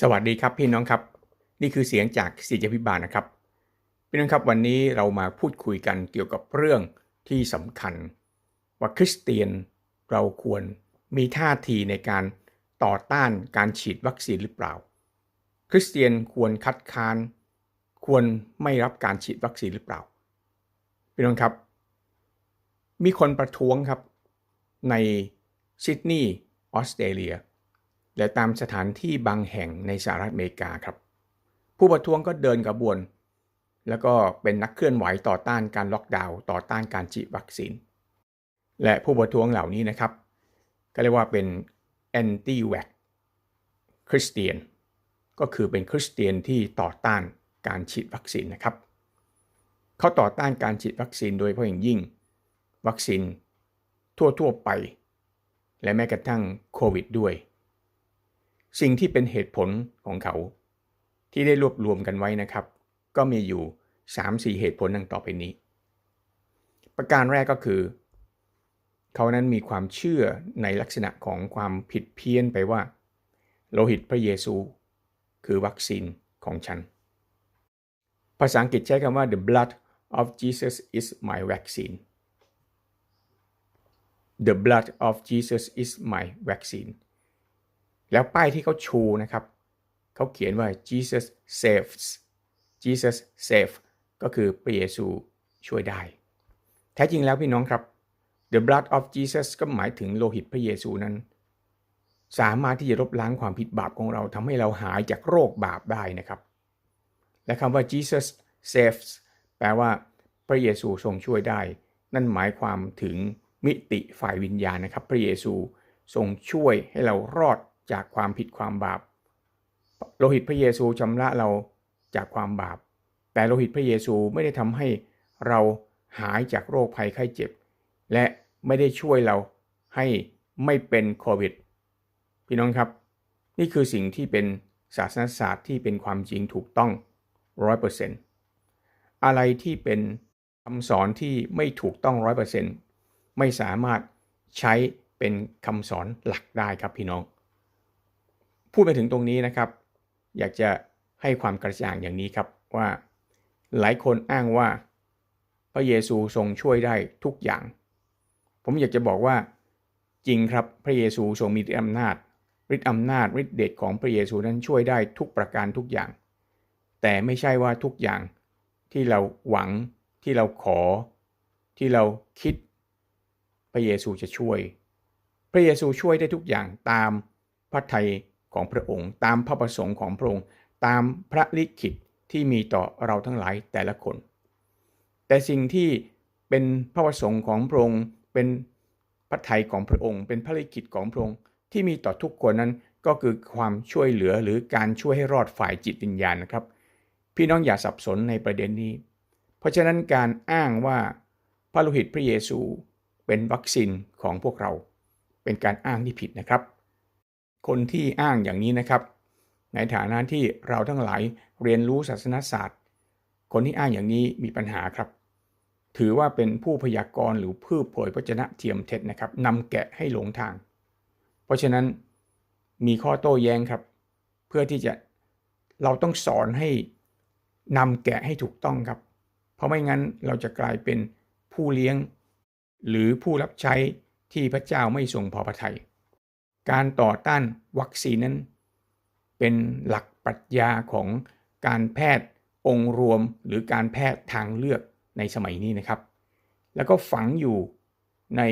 สวัสดีครับพี่น้องครับ นี่คือเสียงจากศิจพิบาลนะครับ พี่น้องครับวันนี้เรามาพูดคุยกันเกี่ยวกับเรื่องที่สำคัญ ว่าคริสเตียนเราควรมีท่าทีในการต่อต้านการฉีดวัคซีนหรือเปล่า คริสเตียนควรคัดค้าน ควรไม่รับการฉีดวัคซีนหรือเปล่า พี่น้องครับ มีคนประท้วงครับในซิดนีย์ออสเตรเลีย และตามสถานที่บางแห่งในสหรัฐอเมริกาครับ ผู้ประท้วงก็เดินกระบวน แล้วก็เป็นนักเคลื่อนไหวต่อต้านการล็อกดาวน์ต่อต้านการฉีดวัคซีน และผู้ประท้วงเหล่านี้นะครับ ก็เรียกว่าเป็น anti vax คริสเตียน ก็คือเป็นคริสเตียนที่ต่อต้านการฉีดวัคซีนนะครับ เขาต่อต้านการฉีดวัคซีนโดยเฉพาะอย่างยิ่ง วัคซีนทั่วๆไป และแม้กระทั่งโควิดด้วย สิ่งที่เป็นเหตุผลของเขา ที่ได้รวบรวมกันไว้นะครับ ก็มีอยู่ 3-4 เหตุผลดังต่อไปนี้ ประการแรกก็คือ เขานั้นมีความเชื่อในลักษณะของความผิดเพี้ยนไปว่า โลหิตพระเยซู คือวัคซีนของฉัน ภาษาอังกฤษใช้คำว่า the blood of Jesus is my vaccine the blood of Jesus is my vaccine แล้วป้ายที่เขาชูนะครับเขาเขียนว่า Jesus saves Jesus save ก็คือพระเยซูช่วยได้ แท้จริงแล้วพี่น้องครับ the blood of Jesus ก็หมายถึงโลหิตพระเยซูนั้น สามารถที่จะลบล้างความผิดบาปของเราทำให้เราหายจากโรคบาปได้นะครับ และคำว่า Jesus saves แปลว่า พระเยซูทรงช่วยได้ นั่นหมายความถึงมิติฝ่ายวิญญาณนะครับ พระเยซูทรงช่วยให้เรารอด จากความผิดความบาป โลหิตพระเยซูชำระเราจากความบาป แต่โลหิตพระเยซูไม่ได้ทำให้เราหายจากโรคภัยไข้เจ็บ และไม่ได้ช่วยเราให้ไม่เป็นโควิด พี่น้องครับ นี่คือสิ่งที่เป็นศาสนศาสตร์ที่เป็นความจริงถูกต้องร้อยเปอร์เซ็นต์อะไรที่เป็นคำสอนที่ไม่ถูกต้องร้อยเปอร์เซ็นต์ไม่สามารถใช้เป็นคำสอนหลักได้ครับพี่น้อง พูดไปถึงตรงนี้นะครับ อยากจะให้ความกระจ่างอย่างนี้ครับว่า หลายคนอ้างว่า พระเยซูทรงช่วยได้ทุกอย่าง ผมอยากจะบอกว่าจริงครับพระเยซูทรงมีฤทธิอำนาจฤทธิอำนาจฤทธิเดชของพระเยซูนั้นช่วยได้ทุกประการทุกอย่าง แต่ไม่ใช่ว่าทุกอย่างที่เราหวังที่เราขอ ที่เราคิด พระเยซูจะช่วย พระเยซูช่วยได้ทุกอย่างตามพระทัย ของพระองค์ ตามพระประสงค์ของพระองค์ ตามพระลิขิตที่มีต่อเราทั้งหลายแต่ละคน แต่สิ่งที่เป็นพระประสงค์ของพระองค์ เป็นพระทัยของพระองค์ เป็นพระลิขิตของพระองค์ที่มีต่อทุกคนนั้นก็คือความช่วยเหลือหรือการช่วยให้รอดฝ่ายจิตวิญญาณนะครับ พี่น้องอย่าสับสนในประเด็นนี้ เพราะฉะนั้นการอ้างว่าพระโลหิตพระเยซูเป็นวัคซีนของพวกเรา เป็นการอ้างที่ผิดนะครับ คนที่อ้างอย่างนี้นะครับ ในฐานะที่เราทั้งหลายเรียนรู้ศาสนศาสตร์ คนที่อ้างอย่างนี้มีปัญหาครับ ถือว่าเป็นผู้พยากรณ์หรือผู้เผยพระชนะเทียมเท็จนะครับนำแกะให้หลงทาง เพราะฉะนั้นมีข้อโต้แย้งครับ เพื่อที่จะเราต้องสอนให้นำแกะให้ถูกต้องครับ เพราะไม่งั้นเราจะกลายเป็นผู้เลี้ยง หรือผู้รับใช้ที่พระเจ้าไม่ทรงพอพระทยัย การต่อต้านวัคซีนนั้น เป็นหลักปรัชญาของการแพทย์องค์รวมหรือการแพทย์ทางเลือกในสมัยนี้นะครับ แล้วก็ฝังอยู่ใน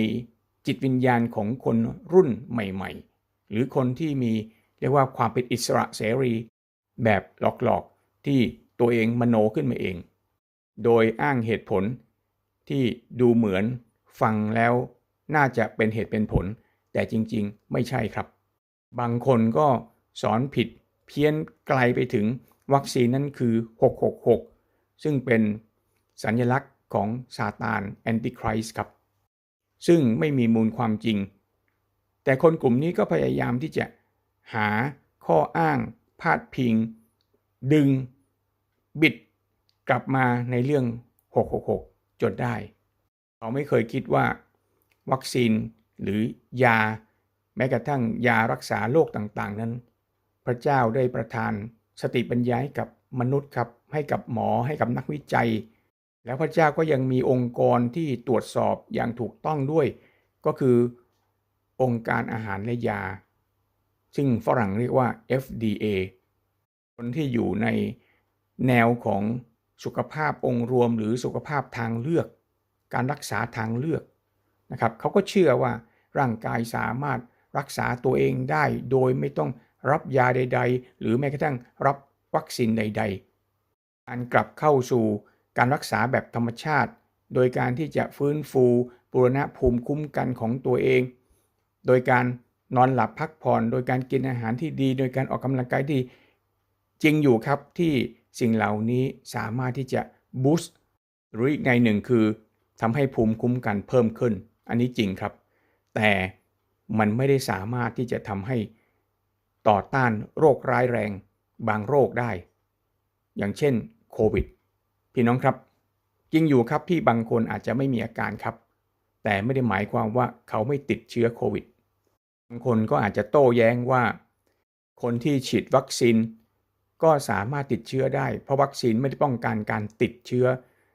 จิตวิญญาณของคนรุ่นใหม่ ๆ หรือคนที่มีเรียกว่าความเป็นอิสระเสรี แบบหลอกๆที่ตัวเองมโนขึ้นมาเอง โดยอ้างเหตุผลที่ดูเหมือนฟังแล้วน่าจะเป็นเหตุเป็นผล แต่จริงๆ ไม่ใช่ครับ บางคนก็สอนผิดเพี้ยนไกลไปถึงวัคซีนนั้นคือ 666 ซึ่งเป็นสัญลักษณ์ของซาตานแอนติคริสครับ ซึ่งไม่มีมูลความจริง แต่คนกลุ่มนี้ก็พยายามที่จะหาข้ออ้าง พาดพิง ดึง บิด กลับมาในเรื่อง 666 จนได้ เขาไม่เคยคิดว่า วัคซีน หรือยาแม้กระทั่งยารักษาโรคต่างๆ นั้น พระเจ้าได้ประทานสติปัญญาให้กับมนุษย์ครับให้กับหมอให้กับนักวิจัย แล้วพระเจ้าก็ยังมีองค์กรที่ตรวจสอบอย่างถูกต้องด้วย ก็คือองค์การอาหารและยา ซึ่งฝรั่งเรียกว่า FDA คนที่อยู่ในแนวของสุขภาพองค์รวมหรือสุขภาพทางเลือก การรักษาทางเลือกนะครับเขาก็เชื่อว่า ร่างกายสามารถรักษาตัวเองได้โดยไม่ต้องรับยาใด ๆ หรือแม้กระทั่งรับวัคซีนใด ๆ การกลับเข้าสู่การรักษาแบบธรรมชาติ โดยการที่จะฟื้นฟูบูรณะภูมิคุ้มกันของตัวเอง โดยการนอนหลับพักผ่อน โดยการกินอาหารที่ดี โดยการออกกำลังกายที่จริงอยู่ครับที่สิ่งเหล่านี้สามารถที่จะบูสต์หรืออีกในหนึ่งคือทำให้ภูมิคุ้มกันเพิ่มขึ้น อันนี้จริงครับ แต่มันไม่ได้สามารถที่จะทำให้ต่อต้านโรคร้ายแรงบางโรคได้ อย่างเช่นโควิด พี่น้องครับจริงอยู่ครับที่บางคนอาจจะไม่มีอาการครับ แต่ไม่ได้หมายความว่าเขาไม่ติดเชื้อโควิด บางคนก็อาจจะโต้แย้งว่า คนที่ฉีดวัคซีนก็สามารถติดเชื้อได้ เพราะวัคซีนไม่ได้ป้องกันการติดเชื้อ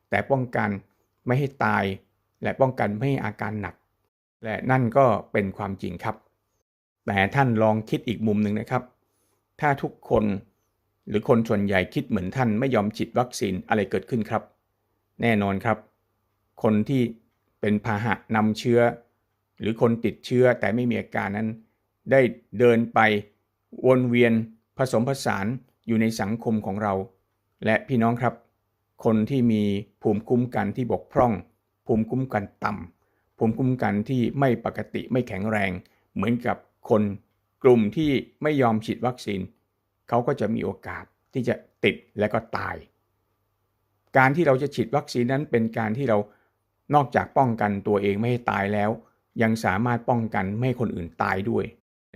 แต่ป้องกันไม่ให้ตาย และป้องกันไม่ให้อาการหนัก และนั่นก็เป็นความจริงครับ แต่ท่านลองคิดอีกมุมหนึ่งนะครับ ถ้าทุกคนหรือคนส่วนใหญ่คิดเหมือนท่านไม่ยอมฉีดวัคซีนอะไรเกิดขึ้นครับ แน่นอนครับ คนที่เป็นพาหะนำเชื้อ หรือคนติดเชื้อแต่ไม่มีอาการนั้น ได้เดินไปวนเวียนผสมผสานอยู่ในสังคมของเรา และพี่น้องครับ คนที่มีภูมิคุ้มกันที่บกพร่อง ภูมิคุ้มกันต่ำ ภูมิคุ้มกันที่ไม่ปกติไม่แข็งแรง เหมือนกับคนกลุ่มที่ไม่ยอมฉีดวัคซีนเขาก็จะมีโอกาสที่จะติดและก็ตาย การที่เราจะฉีดวัคซีนนั้นเป็นการที่เรานอกจากป้องกันตัวเองไม่ให้ตายแล้ว ยังสามารถป้องกันไม่ให้คนอื่นตายด้วย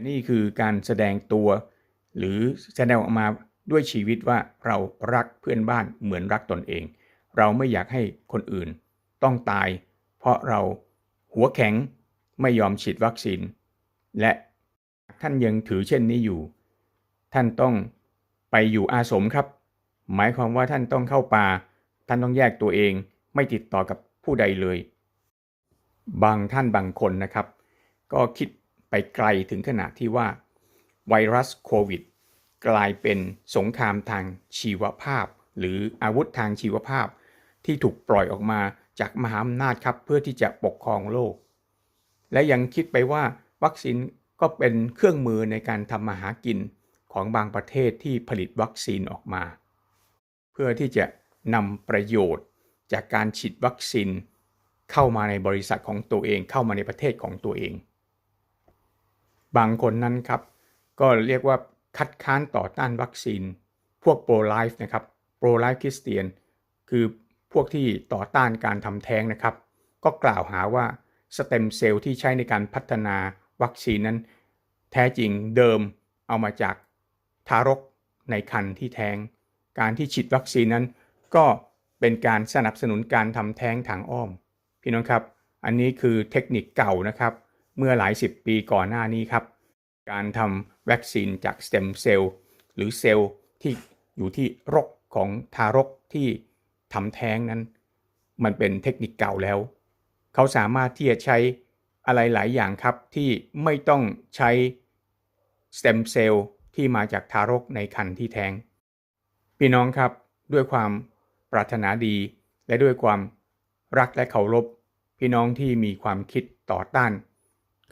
นี่คือการแสดงตัว หรือแสดงออกมาด้วยชีวิตว่าเรารักเพื่อนบ้านเหมือนรักตนเอง เราไม่อยากให้คนอื่นต้องตาย เพราะเรา หัวแข็งไม่ยอมฉีดวัคซีน และท่านยังถือเช่นนี้อยู่ ท่านต้องไปอยู่อาสมครับ หมายความว่าท่านต้องเข้าป่า ท่านต้องแยกตัวเองไม่ติดต่อกับผู้ใดเลย บางท่านบางคนนะครับ ก็คิดไปไกลถึงขนาดที่ว่า ไวรัสโควิด กลายเป็นสงครามทางชีวภาพ หรืออาวุธทางชีวภาพที่ถูกปล่อยออกมา จากมหาอำนาจครับเพื่อที่จะปกครองโลก และยังคิดไปว่าวัคซีนก็เป็นเครื่องมือในการทำมาหากินของบางประเทศที่ผลิตวัคซีนออกมา เพื่อที่จะนำประโยชน์จากการฉีดวัคซีน เข้ามาในบริษัทของตัวเองเข้ามาในประเทศของตัวเอง บางคนนั้นครับ ก็เรียกว่าคัดค้านต่อต้านวัคซีน พวกโปรไลฟ์นะครับโปรไลฟ์คริสเตียน คือ พวกที่ต่อต้านการทำแท้งนะครับ ก็กล่าวหาว่าสเต็มเซลล์ที่ใช้ในการพัฒนาวัคซีนนั้น แท้จริงเดิมเอามาจากทารกในครรภ์ที่แท้ง การที่ฉีดวัคซีนนั้น ก็เป็นการสนับสนุนการทำแท้งทางอ้อม พี่น้องครับ อันนี้คือเทคนิคเก่านะครับ เมื่อหลายสิบปีก่อนหน้านี้ครับ การทำวัคซีนจากสเต็มเซลล์หรือเซลล์ที่อยู่ที่รกของทารกที่ ทำแท้งนั้น มันเป็นเทคนิคเก่าแล้ว เขาสามารถที่จะใช้อะไรหลายอย่างครับที่ไม่ต้องใช้สเต็มเซลล์ที่มาจากทารกในครรภ์ที่แท้ง พี่น้องครับด้วยความปรารถนาดี และด้วยความรักและเคารพพี่น้องที่มีความคิดต่อต้าน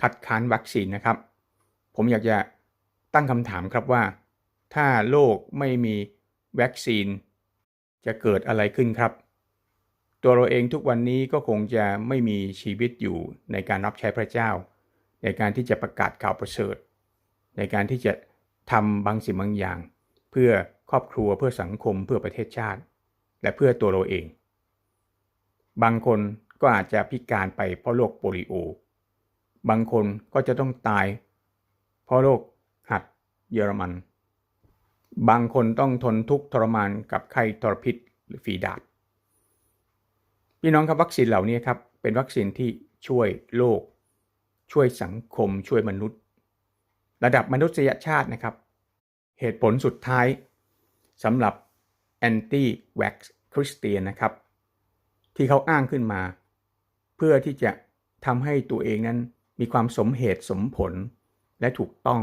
คัดค้านวัคซีนนะครับ ผมอยากจะตั้งคำถามครับว่า ถ้าโลกไม่มีวัคซีน จะเกิดอะไรขึ้นครับ ตัวเราเองทุกวันนี้ก็คงจะไม่มีชีวิตอยู่ในการรับใช้พระเจ้า ในการที่จะประกาศข่าวประเสริฐ ในการที่จะทำบางสิ่งบางอย่าง เพื่อครอบครัวเพื่อสังคมเพื่อประเทศชาติ และเพื่อตัวเราเอง บางคนก็อาจจะพิการไปเพราะโรคโปลิโอ บางคนก็จะต้องตาย เพราะโรคหัดเยอรมัน บางคนต้องทนทุกข์ทรมานกับไข้ทรพิษหรือฝีดาษพี่น้องครับวัคซีนเหล่านี้ครับเป็นวัคซีนที่ช่วยโลก ช่วยสังคมช่วยมนุษย์ ระดับมนุษยชาตินะครับ เหตุผลสุดท้ายสำหรับ anti vax Christian นะครับ ที่เขาอ้างขึ้นมา เพื่อที่จะทำให้ตัวเองนั้นมีความสมเหตุสมผลและถูกต้อง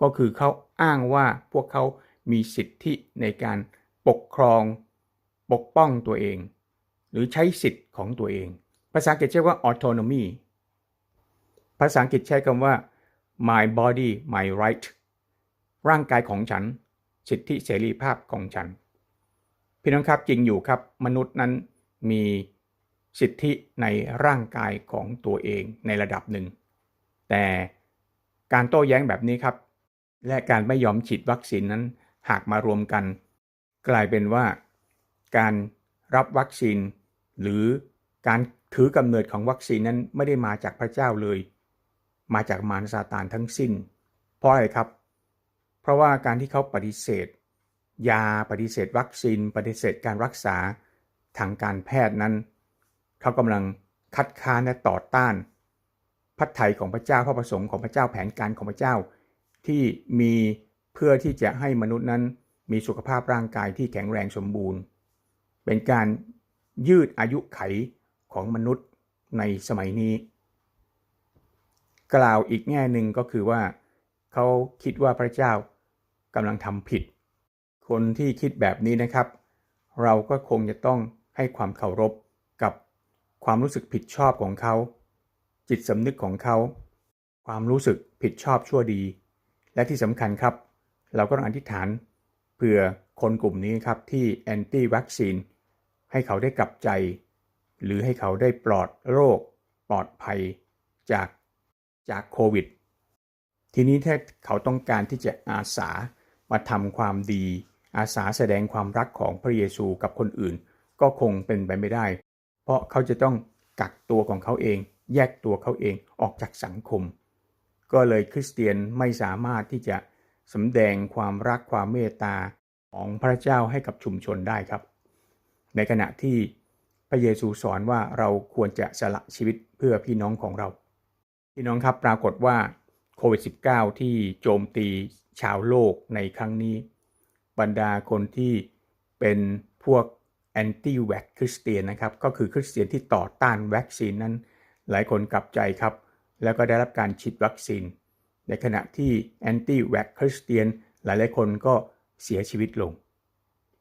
ก็คือเขาอ้างว่าพวกเขา มีสิทธิในการปกครอง ปกป้องตัวเอง หรือใช้สิทธิ์ของตัวเอง ภาษาอังกฤษใช้ว่า autonomy ภาษาอังกฤษใช้คำว่า my body my right ร่างกายของฉัน สิทธิเสรีภาพของฉัน พี่น้องครับจริงอยู่ครับ มนุษย์นั้นมีสิทธิในร่างกายของตัวเองในระดับหนึ่ง แต่การโต้แย้งแบบนี้ครับ และการไม่ยอมฉีดวัคซีนนั้น หากมารวมกัน กลายเป็นว่า การรับวัคซีน หรือการถือกำเนิดของวัคซีนนั้นไม่ได้มาจากพระเจ้าเลย มาจากมารซาตานทั้งสิ้น เพราะอะไรครับ เพราะว่าการที่เขาปฏิเสธ ยาปฏิเสธ วัคซีน ปฏิเสธการรักษาทางการแพทย์นั้น เขากำลังคัดค้านและต่อต้านพระทัยของพระเจ้าพระประสงค์ของพระเจ้าแผนการของพระเจ้า ที่มี เพื่อที่จะให้มนุษย์นั้นมีสุขภาพร่างกายที่แข็งแรงสมบูรณ์ เป็นการยืดอายุไขของมนุษย์ในสมัยนี้ กล่าวอีกแง่หนึ่งก็คือว่า เขาคิดว่าพระเจ้ากำลังทำผิด คนที่คิดแบบนี้นะครับ เราก็คงจะต้องให้ความเคารพกับความรู้สึกผิดชอบของเขา จิตสำนึกของเขา ความรู้สึกผิดชอบชั่วดี และที่สำคัญครับ เราก็ต้องอธิษฐานเพื่อคนกลุ่มนี้ครับที่แอนตี้วัคซีนให้เขาได้กลับใจ หรือให้เขาได้ปลอดโรค ปลอดภัยจากจากโควิด ทีนี้ถ้าเขาต้องการที่จะอาสามาทำความดี อาสาแสดงความรักของพระเยซูกับคนอื่น ก็คงเป็นไปไม่ได้ เพราะเขาจะต้องกักตัวของเขาเอง แยกตัวเขาเองออกจากสังคม ก็เลยคริสเตียนไม่สามารถที่จะ สำแดงความรักความเมตตาของพระเจ้าให้กับชุมชนได้ครับ ในขณะที่พระเยซูสอนว่าเราควรจะสละชีวิตเพื่อพี่น้องของเรา พี่น้องครับปรากฏว่าโควิด -19 ที่โจมตีชาวโลกในครั้งนี้ บรรดาคนที่เป็นพวกแอนตี้แวคคริสเตียนนะครับ ก็คือคริสเตียนที่ต่อต้านวัคซีนนั้น หลายคนกลับใจครับ แล้วก็ได้รับการฉีดวัคซีน ในขณะที่แอนตี้แวคคริสเตียนหลายๆคนก็เสียชีวิตลง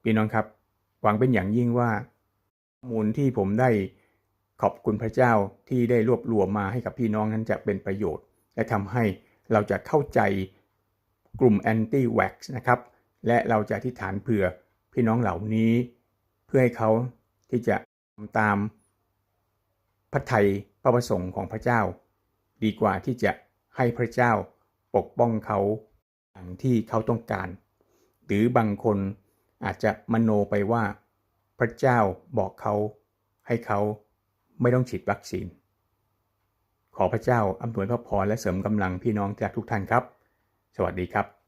พี่น้องครับ หวังเป็นอย่างยิ่งว่าข้อมูลที่ผมได้ขอบคุณพระเจ้าที่ได้รวบรวมมาให้กับพี่น้องนั้นจะเป็นประโยชน์ และทำให้เราจะเข้าใจกลุ่มแอนตี้แว็กซ์นะครับ และเราจะอธิษฐานเผื่อพี่น้องเหล่านี้ เพื่อให้เขาที่จะทำตามพระทัยพระประสงค์ของพระเจ้า ดีกว่าที่จะให้พระเจ้า ปกป้องเขาอย่างที่เขาต้องการ หรือบางคนอาจจะมโนไปว่า พระเจ้าบอกเขาให้เขาไม่ต้องฉีดวัคซีน ขอพระเจ้าอำนวยพระพรและเสริมกำลังพี่น้องจากทุกท่านครับ สวัสดีครับ